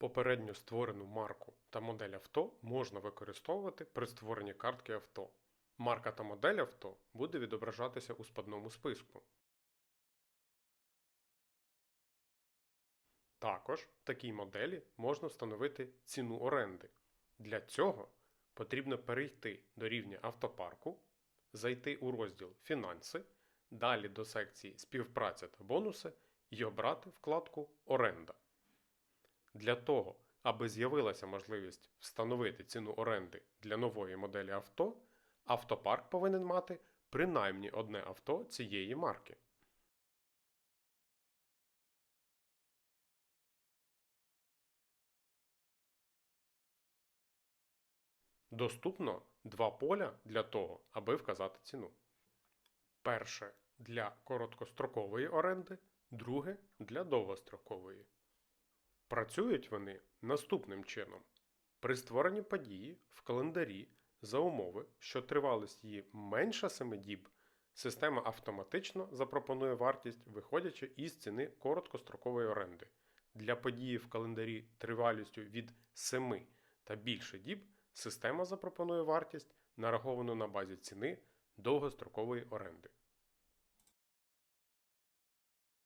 Попередньо створену марку та модель авто можна використовувати при створенні картки авто. Марка та модель авто буде відображатися у спадному списку. Також в такій моделі можна встановити ціну оренди. Для цього потрібно перейти до рівня автопарку, зайти у розділ Фінанси, далі до секції Співпраця та бонуси і обрати вкладку Оренда. Для того, аби з'явилася можливість встановити ціну оренди для нової моделі авто, автопарк повинен мати принаймні одне авто цієї марки. Доступно два поля для того, аби вказати ціну. Перше для короткострокової оренди, друге для довгострокової. Працюють вони наступним чином. При створенні події в календарі за умови, що тривалість її менша 7 діб, система автоматично запропонує вартість, виходячи із ціни короткострокової оренди. Для події в календарі тривалістю від 7 та більше діб система запропонує вартість, нараховану на базі ціни довгострокової оренди.